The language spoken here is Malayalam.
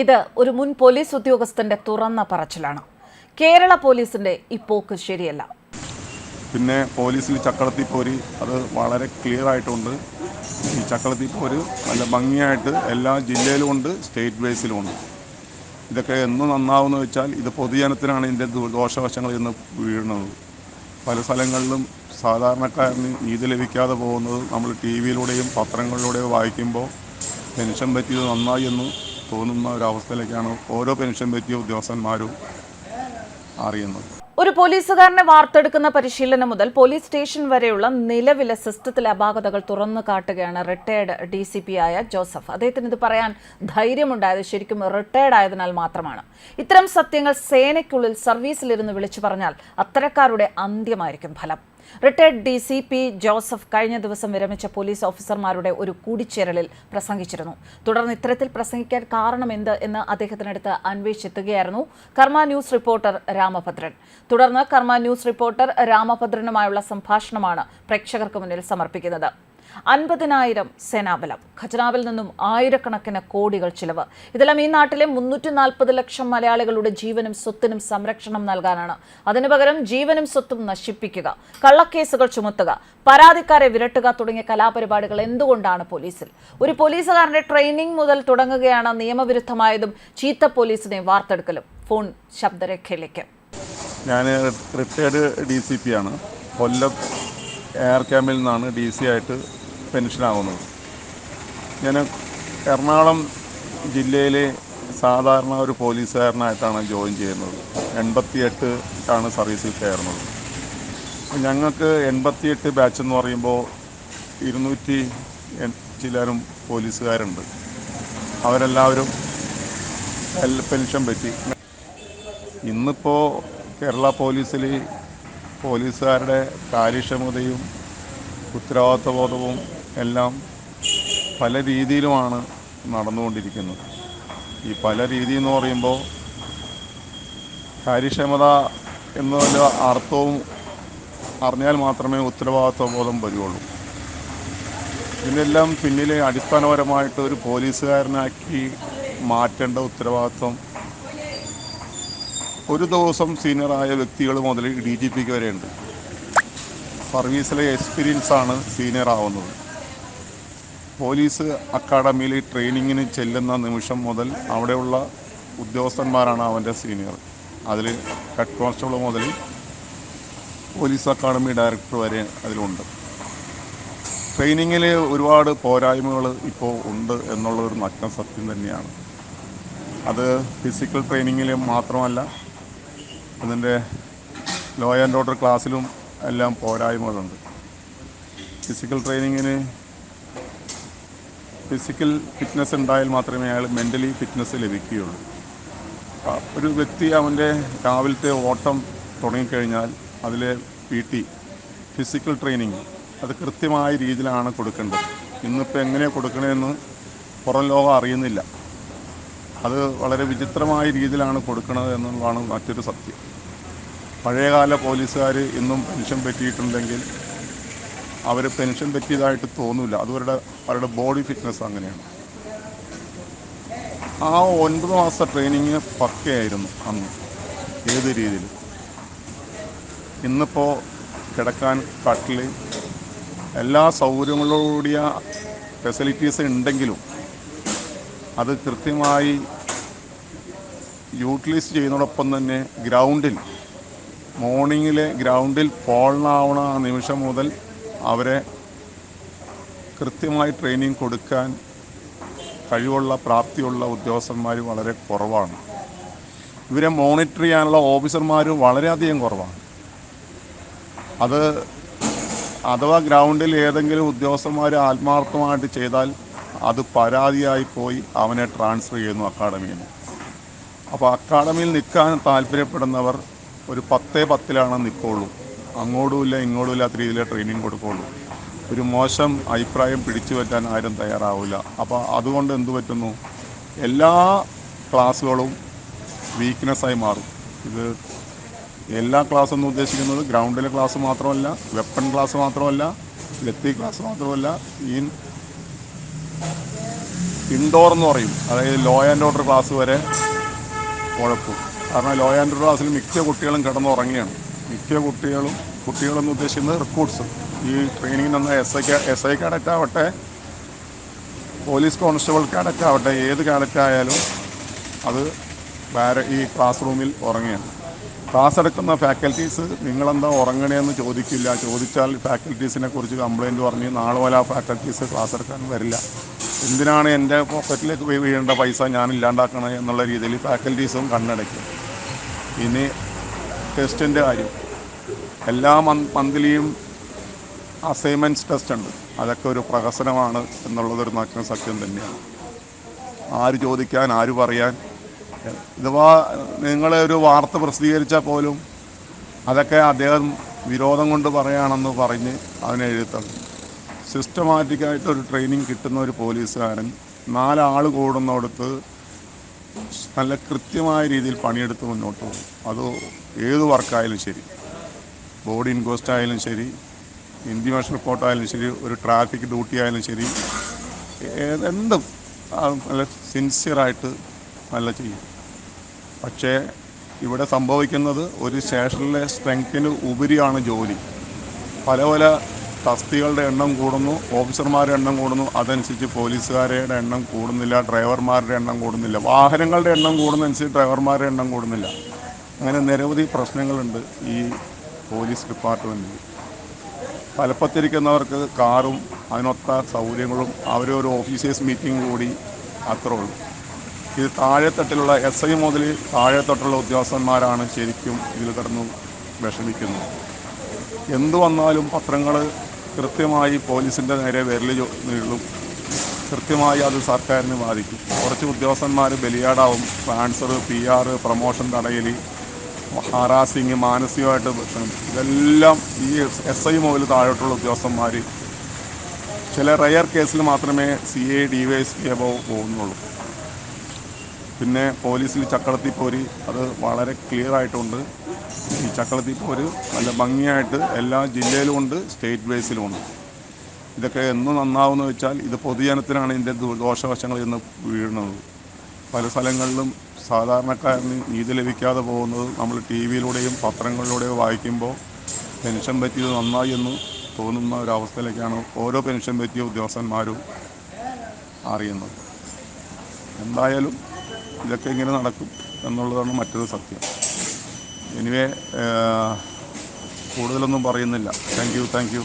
ഇത് ഒരു മുൻ പോലീസ് ഉദ്യോഗസ്ഥന്റെ തുറന്ന പറച്ചിലാണ്. കേരള പോലീസിന്റെ ഈ പോക്ക് ശരിയല്ല. പിന്നെ പോലീസിൽ ചക്കളത്തി പോരി അത് വളരെ ക്ലിയർ ആയിട്ടുണ്ട്. ഈ ചക്കളത്തി പോര് നല്ല ഭംഗിയായിട്ട് എല്ലാ ജില്ലയിലും ഉണ്ട് സ്റ്റേറ്റ് ബേസിലും ഉണ്ട്. ഇതൊക്കെ എന്ന് നന്നാവുമെന്ന് വെച്ചാൽ ഇത് പൊതുജനത്തിനാണ് ഇതിന്റെ ദോഷവശങ്ങൾ ഇന്ന് വീഴുന്നത്. പല സ്ഥലങ്ങളിലും സാധാരണക്കാരന് നീതി ലഭിക്കാതെ പോകുന്നത് നമ്മൾ ടി വിയിലൂടെയും പത്രങ്ങളിലൂടെയും വായിക്കുമ്പോൾ പെൻഷൻ പറ്റിയത് നന്നായി എന്ന് തോന്നുന്ന ഒരവസ്ഥയിലേക്കാണ് ഓരോ പെൻഷൻ പറ്റിയ ഉദ്യോഗസ്ഥന്മാരും അറിയുന്നത് ഒരു പോലീസുകാരനെ വാർത്തെടുക്കുന്ന പരിശീലനം മുതൽ പോലീസ് സ്റ്റേഷൻ വരെയുള്ള നിലവിലെ സിസ്റ്റത്തിലെ അപാകതകൾ തുറന്നു കാട്ടുകയാണ് റിട്ടയർഡ് ഡി സി പി ആയ ജോസഫ്. അദ്ദേഹത്തിന് ഇത് പറയാൻ ധൈര്യമുണ്ടായത് ശരിക്കും റിട്ടയർഡ് ആയതിനാൽ മാത്രമാണ്. ഇത്തരം സത്യങ്ങൾ സേനയ്ക്കുള്ളിൽ സർവീസിലിരുന്ന് വിളിച്ചു പറഞ്ഞാൽ അത്തരക്കാരുടെ അന്ത്യമായിരിക്കും ഫലം. Retired D C P Joseph കഴിഞ്ഞ ദിവസം വിരമിച്ച പോലീസ് ഓഫീസർമാരുടെ ഒരു കൂടിച്ചേരലിൽ പ്രസംഗിച്ചിരുന്നു. തുടർന്ന് ഇത്തരത്തിൽ പ്രസംഗിക്കാൻ കാരണം എന്ത് എന്ന് അദ്ദേഹത്തിനടുത്ത് അന്വേഷിച്ചെത്തുകയായിരുന്നു കർമ്മ ന്യൂസ് റിപ്പോർട്ടർ രാമഭദ്രൻ. തുടർന്ന് കർമ്മ ന്യൂസ് റിപ്പോർട്ടർ രാമഭദ്രനുമായുള്ള സംഭാഷണമാണ് പ്രേക്ഷകർക്ക് മുന്നിൽ സമർപ്പിക്കുന്നത്. അൻപതിനായിരം സേനാബലം. ഖജനാവിൽ നിന്നും ആയിരക്കണക്കിന് കോടികൾ ചിലവ്. ഇതെല്ലാം ഈ നാട്ടിലെ മുന്നൂറ്റി നാൽപ്പത് ലക്ഷം മലയാളികളുടെ ജീവനും സ്വത്തിനും സംരക്ഷണം നൽകാനാണ്. അതിനു പകരം ജീവനും സ്വത്തും നശിപ്പിക്കുക കള്ളക്കേസുകൾ ചുമത്തുക പരാതിക്കാരെ വിരട്ടുക തുടങ്ങിയ കലാപരിപാടികൾ എന്തുകൊണ്ടാണ് പോലീസിൽ? ഒരു പോലീസുകാരന്റെ ട്രെയിനിങ് മുതൽ തുടങ്ങുകയാണ് നിയമവിരുദ്ധമായതും ചീത്ത പോലീസിനെ വാർത്തെടുക്കലും. ഫോൺ ശബ്ദരേഖയിലേക്ക്. ഞാൻ റിട്ടയർഡ് ഡി സി പി ആണ്. കൊല്ലം എയർ ക്യാമ്പിൽ നിന്നാണ് ഡി സി ആയിട്ട് പെൻഷനാകുന്നത് ഞാൻ എറണാകുളം ജില്ലയിലെ സാധാരണ ഒരു പോലീസുകാരനായിട്ടാണ് ജോയിൻ ചെയ്യുന്നത്. എൺപത്തിയെട്ട് ആണ് സർവീസിൽ കയറുന്നത് ഞങ്ങൾക്ക് എൺപത്തിയെട്ട് ബാച്ച് എന്ന് പറയുമ്പോൾ ഇരുന്നൂറ്റി ചിലരും പോലീസുകാരുണ്ട്. അവരെല്ലാവരും പെൻഷൻ പറ്റി. ഇന്നിപ്പോൾ കേരള പോലീസിൽ പോലീസുകാരുടെ കാര്യക്ഷമതയും ഉത്തരവാദിത്വബോധവും എല്ലാം പല രീതിയിലുമാണ് നടന്നുകൊണ്ടിരിക്കുന്നത്. ഈ പല രീതി എന്ന് പറയുമ്പോൾ കാര്യക്ഷമത എന്നുള്ള അർത്ഥവും അറിഞ്ഞാൽ മാത്രമേ ഉത്തരവാദിത്വബോധം വരുള്ളൂ. ഇതിനെല്ലാം പിന്നിലെ അടിസ്ഥാനപരമായിട്ട് ഒരു പോലീസുകാരനാക്കി മാറ്റേണ്ട ഉത്തരവാദിത്വം ഒരു ദിവസം സീനിയറായ വ്യക്തികൾ മുതൽ ഡി ജി പിക്ക് വരെയുണ്ട്. സർവീസിലെ എക്സ്പീരിയൻസാണ് സീനിയർ ആവുന്നത്. പോലീസ് അക്കാഡമിയിൽ ട്രെയിനിങ്ങിന് ചെല്ലുന്ന നിമിഷം മുതൽ അവിടെയുള്ള ഉദ്യോഗസ്ഥന്മാരാണ് അവന്റെ സീനിയർ. അതിൽ ഹെഡ് കോൺസ്റ്റബിൾ മുതൽ പോലീസ് അക്കാഡമി ഡയറക്ടർ വരെ അതിലുണ്ട്. ട്രെയിനിങ്ങിൽ ഒരുപാട് പോരായ്മകൾ ഇപ്പോൾ ഉണ്ട് എന്നുള്ള ഒരു നഗ്ന സത്യം തന്നെയാണ്. അത് ഫിസിക്കൽ ട്രെയിനിങ്ങിൽ മാത്രമല്ല അതിന്റെ ലോ ആൻഡ് ഓർഡർ ക്ലാസ്സിലും എല്ലാം പോരായ്മകളുണ്ട്. ഫിസിക്കൽ ട്രെയിനിങ്ങിന് ഫിസിക്കൽ ഫിറ്റ്നസ് ഉണ്ടായാൽ മാത്രമേ അയാൾ മെന്റലി ഫിറ്റ്നസ് ലഭിക്കുകയുള്ളൂ. ഒരു വ്യക്തി അവന്റെ രാവിലത്തെ ഓട്ടം തുടങ്ങിക്കഴിഞ്ഞാൽ അതിലെ പി ടി ഫിസിക്കൽ ട്രെയിനിങ് അത് കൃത്യമായ രീതിയിലാണ് കൊടുക്കേണ്ടത്. ഇന്നിപ്പോൾ എങ്ങനെ കൊടുക്കണമെന്ന് പുറം ലോകം അറിയുന്നില്ല. അത് വളരെ വിചിത്രമായ രീതിയിലാണ് കൊടുക്കുന്നത് എന്നുള്ളതാണ് മറ്റൊരു സത്യം. പഴയകാല പോലീസുകാർ ഇന്നും പെൻഷൻ പറ്റിയിട്ടുണ്ടെങ്കിൽ അവർ പെൻഷൻ പറ്റിയതായിട്ട് തോന്നില്ല അതവരുടെ അവരുടെ ബോഡി ഫിറ്റ്നസ് അങ്ങനെയാണ്. ആ ഒൻപത് മാസത്തെ ട്രെയിനിങ് പക്കയായിരുന്നു അന്ന് ഏത് രീതിയിൽ ഇന്നിപ്പോൾ കിടക്കാൻ കട്ടിൽ എല്ലാ സൗകര്യങ്ങളോടുകൂടിയ ഫെസിലിറ്റീസ് ഉണ്ടെങ്കിലും അത് കൃത്യമായി യൂട്ടിലൈസ് ചെയ്യുന്നതോടൊപ്പം തന്നെ ഗ്രൗണ്ടിൽ മോർണിംഗിലെ ഗ്രൗണ്ടിൽ ഫോളിനാവണ നിമിഷം മുതൽ അവരെ കൃത്യമായി ട്രെയിനിങ് കൊടുക്കാൻ കഴിവുള്ള പ്രാപ്തിയുള്ള ഉദ്യോഗസ്ഥന്മാർ വളരെ കുറവാണ്. ഇവരെ മോണിറ്റർ ചെയ്യാനുള്ള ഓഫീസർമാർ വളരെയധികം കുറവാണ്. അത് അഥവാ ഗ്രൗണ്ടിൽ ഏതെങ്കിലും ഉദ്യോഗസ്ഥന്മാർ ആത്മാർത്ഥമായിട്ട് ചെയ്താൽ അത് പരാതിയായി പോയി അവനെ ട്രാൻസ്ഫർ ചെയ്യുന്നു അക്കാഡമിയിൽ അപ്പോൾ അക്കാഡമിയിൽ നിൽക്കാൻ താല്പര്യപ്പെടുന്നവർ ഒരു പത്തേ പത്തിലാണ് നിൽക്കുള്ളൂ. അങ്ങോട്ടുമില്ല ഇങ്ങോട്ടുമില്ലാത്ത രീതിയിലേ ട്രെയിനിങ് കൊടുക്കുകയുള്ളൂ ഒരു മോശം അഭിപ്രായം പിടിച്ചു പറ്റാൻ ആരും തയ്യാറാവില്ല. അപ്പോൾ അതുകൊണ്ട് എന്തു പറ്റുന്നു? എല്ലാ ക്ലാസ്സുകളും വീക്ക്നെസ്സായി മാറും. ഇത് എല്ലാ ക്ലാസ് എന്ന് ഉദ്ദേശിക്കുന്നത് ഗ്രൗണ്ടിലെ ക്ലാസ് മാത്രമല്ല വെപ്പൺ ക്ലാസ് മാത്രമല്ല ലത്തി ക്ലാസ് മാത്രമല്ല ഈ ഇൻഡോർ എന്ന് പറയും. അതായത് ലോ ആൻഡ് ഓർഡർ ക്ലാസ് വരെ ഉഴപ്പും കാരണം ലോ ആൻഡ് ഓർഡർ ക്ലാസ്സിൽ മിക്ക കുട്ടികളും കിടന്നുറങ്ങിയാണ് മിക്ക കുട്ടികളും കുട്ടികളെന്ന് ഉദ്ദേശിക്കുന്നത് റിക്രൂട്ട്സ് ഈ ട്രെയിനിങ് നിന്ന് S I S I cadet ആവട്ടെ പോലീസ് കോൺസ്റ്റബിൾ കാഡറ്റ് ആവട്ടെ ഏത് കാഡറ്റ് ആയാലും അത് വേറെ ഈ ക്ലാസ് റൂമിൽ ഉറങ്ങുകയാണ്. ക്ലാസ് എടുക്കുന്ന ഫാക്കൽറ്റീസ് നിങ്ങളെന്താ ഉറങ്ങണേന്ന് ചോദിക്കില്ല. ചോദിച്ചാൽ ഫാക്കൽറ്റീസിനെ കുറിച്ച് കംപ്ലൈന്റ് പറഞ്ഞ് നാളെ പോലെ ആ ഫാക്കൽറ്റീസ് ക്ലാസ് എടുക്കാൻ വരില്ല. എന്തിനാണ് എന്റെ പോക്കറ്റിലേക്ക് വീഴേണ്ട പൈസ ഞാൻ ഇല്ലാണ്ടാക്കണത് എന്നുള്ള രീതിയിൽ ഫാക്കൽറ്റീസും കണ്ണടയ്ക്കും. ഇനി ടെസ്റ്റിന്റെ കാര്യം. എല്ലാ മന്ത് മന്ത്ലിയും അസൈൻമെന്റ്സ് ടെസ്റ്റ് ഉണ്ട്. അതൊക്കെ ഒരു പ്രഹസനമാണ് എന്നുള്ളതൊരു നഗ്ന സത്യം തന്നെയാണ്. ആര് ചോദിക്കാൻ ആര് പറയാൻ. ഇഥവാ നിങ്ങളെ ഒരു വാർത്ത പ്രസിദ്ധീകരിച്ചാൽ പോലും അതൊക്കെ അദ്ദേഹം വിരോധം കൊണ്ട് പറയുകയാണെന്ന് പറഞ്ഞ് അതിനെ എഴുത്തള്ളി സിസ്റ്റമാറ്റിക്കായിട്ട് ഒരു ട്രെയിനിങ് കിട്ടുന്ന ഒരു പോലീസുകാരൻ നാലാൾ കൂടുന്നിടത്ത് നല്ല കൃത്യമായ രീതിയിൽ പണിയെടുത്ത് മുന്നോട്ട് പോകും. അത് ഏത് വർക്കായാലും ശരി. ബോഡി ഇൻക്വസ്റ്റ് ആയാലും ശരി ഹിന്ദി ഇന്റിമേഷൻ റിപ്പോർട്ട് ആയാലും ശരി ഒരു ട്രാഫിക് ഡ്യൂട്ടി ആയാലും ശരി എന്തും നല്ല സിൻസിയറായിട്ട് നല്ല ചെയ്യും. പക്ഷേ ഇവിടെ സംഭവിക്കുന്നത് ഒരു സ്റ്റേഷനിലെ സ്ട്രെങ്ത്തിന് ഉപരിയാണ് ജോലി. പല പല തസ്തികളുടെ എണ്ണം കൂടുന്നു ഓഫീസർമാരുടെ എണ്ണം കൂടുന്നു അതനുസരിച്ച് പോലീസുകാരുടെ എണ്ണം കൂടുന്നില്ല ഡ്രൈവർമാരുടെ എണ്ണം കൂടുന്നില്ല വാഹനങ്ങളുടെ എണ്ണം കൂടുന്നതനുസരിച്ച് ഡ്രൈവർമാരുടെ എണ്ണം കൂടുന്നില്ല. അങ്ങനെ നിരവധി പ്രശ്നങ്ങളുണ്ട് ഈ പോലീസ് ഡിപ്പാർട്ട്മെന്റിൽ തലപ്പത്തിരിക്കുന്നവർക്ക് കാറും അതിനൊത്ത സൗകര്യങ്ങളും അവരെ ഒരു ഓഫീസേഴ്സ് മീറ്റിംഗ് കൂടി അത്രേ ഉള്ളൂ. ഇത് താഴെത്തട്ടിലുള്ള എസ് ഐ മുതൽ താഴെത്തട്ടുള്ള ഉദ്യോഗസ്ഥന്മാരാണ് ശരിക്കും ഇതിൽ കിടന്നു വിഷമിക്കുന്നത്. എന്തു വന്നാലും പത്രങ്ങൾ കൃത്യമായി പോലീസിന്റെ നേരെ വിരൽ നീളും. കൃത്യമായി അത് സർക്കാരിനെ ബാധിക്കും. കുറച്ച് ഉദ്യോഗസ്ഥന്മാർ ബലിയാടാവും. ട്രാൻസ്ഫർ പി ആർ പ്രൊമോഷൻ തടയൽ ഹറാസിങ് മാനസികമായിട്ട് പ്രശ്നം ഇതെല്ലാം ഈ എസ് ഐ മുതൽ താഴോട്ടുള്ള ഉദ്യോഗസ്ഥന്മാർ ചില റയർ കേസിൽ മാത്രമേ C A D Y P above പോകുന്നുള്ളൂ. പിന്നെ പോലീസിൽ ചക്കളത്തി പോരി അത് വളരെ ക്ലിയർ ആയിട്ടുണ്ട്. ഈ ചക്കളത്തി പോര് നല്ല ഭംഗിയായിട്ട് എല്ലാ ജില്ലയിലും ഉണ്ട് സ്റ്റേറ്റ് ബേസിലും ഉണ്ട്. ഇതൊക്കെ എന്ന് നന്നാവുമെന്ന് വെച്ചാൽ ഇത് പൊതുജനത്തിനാണ് ഇതിന്റെ ദോഷവശങ്ങൾ ഇന്ന് വീഴുന്നത്. പല സ്ഥലങ്ങളിലും സാധാരണക്കാരന് നീതി ലഭിക്കാതെ പോകുന്നത് നമ്മൾ ടി വിയിലൂടെയും പത്രങ്ങളിലൂടെയും വായിക്കുമ്പോൾ പെൻഷൻ പറ്റിയത് നന്നായി എന്ന് തോന്നുന്ന ഒരവസ്ഥയിലേക്കാണ് ഓരോ പെൻഷൻ പറ്റിയ ഉദ്യോഗസ്ഥന്മാരും അറിയുന്നത് എന്തായാലും ഇതൊക്കെ ഇങ്ങനെ നടക്കും എന്നുള്ളതാണ് മറ്റൊരു സത്യം. എനിവേ കൂടുതലൊന്നും പറയുന്നില്ല. Thank you thank you